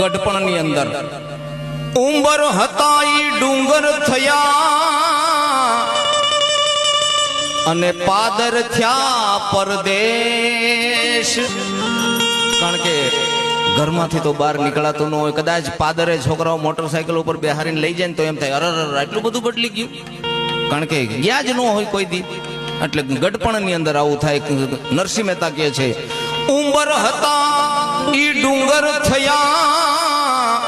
ગઢપણની અંદર. ઉંબર હતા ઈ ડુંગર થયા અને પાદર થયા પરદેશ. કારણ કે ઘરમાંથી તો બહાર નીકળાતું ન હોય, કદાચ પાદરે છોકરાઓ મોટરસાયકલ ઉપર બેહારીને લઈ જાય ને તો એમ થાય, અરર અરે આટલું બધું બદલી ગયું. કારણ કે ગયા જ ન હોય કોઈ દી. એટલે ગઢપણની અંદર આવું થાય, નરસિંહ મહેતા કહે છે, ઉંબર હતા ઈ ડુંગર થયા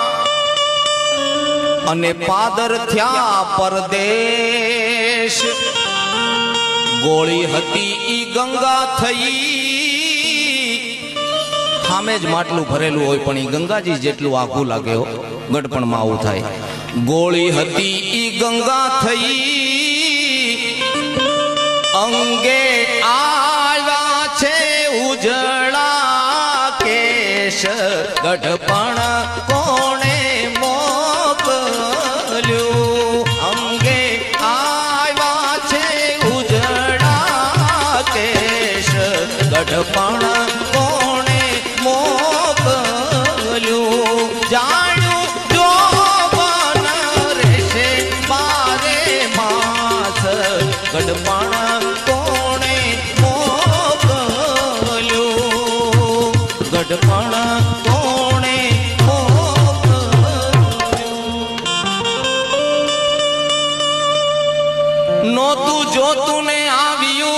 અને પાદર થયા પરદેશ. ગોળી હતી ઈ ગંગા થઈ. સામે જ માટલું ભરેલું હોય પણ ઈ ગંગાજી જેટલું આખું લાગે ગઢપણમાં આવું થાય. ગોળી હતી ઈ ગંગા થઈ. અંગે કેશ ગઢપણ કોણે મોકલ્યું? અંગે આવ્યા છે ઉજળા કેશ. ગઢપણ કોણે મોકલ્યું? જાણ્યું ગઢપણ કોણે નોતું જોતું ને આવ્યું.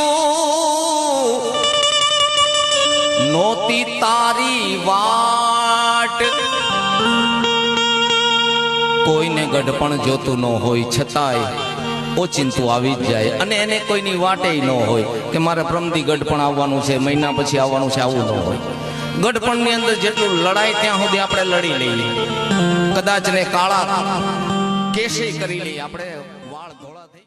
નોતી તારી વાટ. કોઈને ગઢપણ જોતું ન હોય, છતાંય ઓચિંતું આવી જ જાય. અને એને કોઈની વાટે ન હોય કે મારે પ્રમદી ગઢપણ આવવાનું છે, મહિના પછી આવવાનું છે, આવું ન હોય. ગઢપણની અંદર જેટલું લડાય ત્યાં સુધી આપણે લડી લઈએ. કદાચ ને કાળા કેસે કરી લઈએ. આપણે વાળ ધોળા થઈ